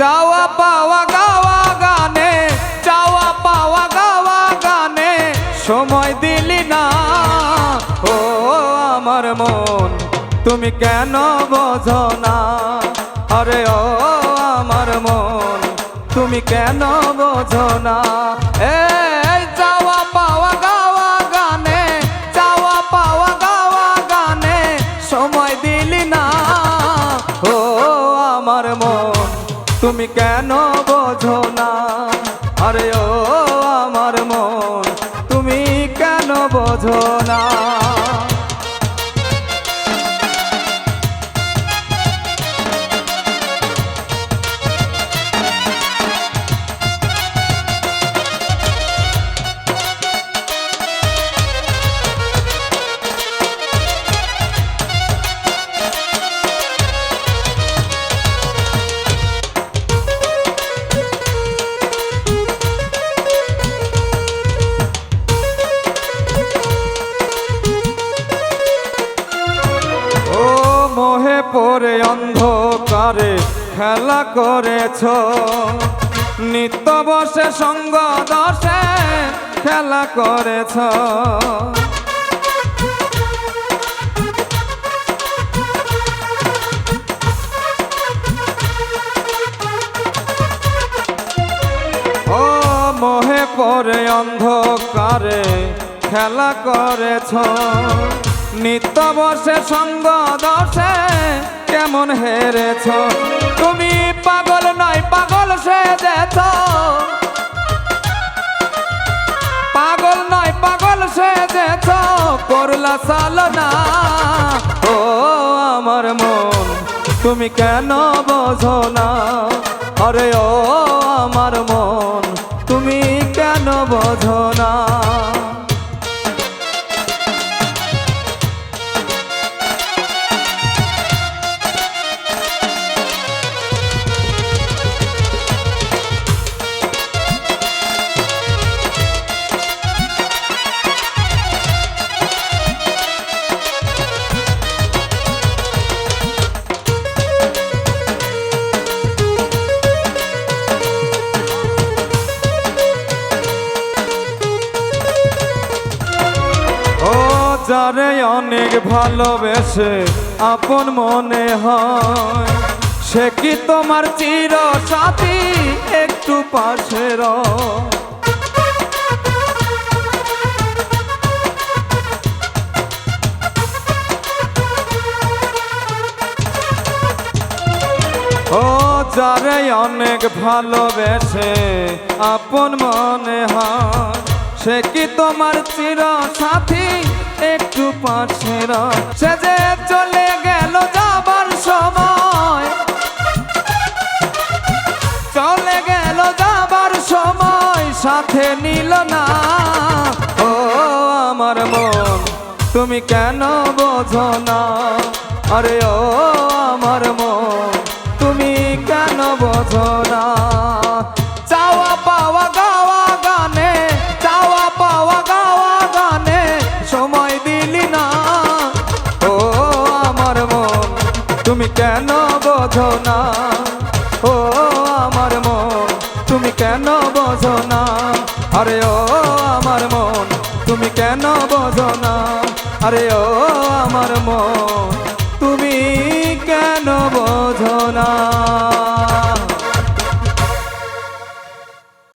চাওয়া পাওয়া গাওয়া গানে, চাওয়া পাওয়া গাওয়া গানে সময় দিলি না। ও, আমার মন, তুমি কেন বোঝো না? আরে, ও, আমার মন, তুমি কেন বোঝো না? তুমি কেন বোঝো না? আরে ও আমার মন তুমি কেন বোঝো না? পড়ে অন্ধকারে খেলা করেছ। নিত্য বসে সঙ্গ দশে খেলা করেছ। ও মোহে পড়ে অন্ধকারে খেলা করেছ। নিত্য বসে সঙ্গ দশে কেমন হেরেছ? তুমি পাগল নয়, পাগল সেজেছ। পাগল নয়, পাগল সেজেছ। করলা সালনা ও আমার মন, তুমি কেন বোঝো না? আরে ও যারে অনেক ভালোবেসে আপন মনে হয়, সে কি তোমার চির সাথী একটু পাশে। ও যারে অনেক ভালোবেসে আপন মনে হয় সে কি তোমার চির সাথী? একটু পাশে রয়। সে যে চলে গেল যাবার সময়। চলে গেল যাবার সময়, সাথে নিল না। ও, আমার মন, তুমি কেন বোঝো না? আরে ও তুমি কেন বোঝো না? ও আমার মন, তুমি কেন বোঝো না? আরে ও আমার মন, তুমি কেন বোঝো না? আরে ও আমার মন।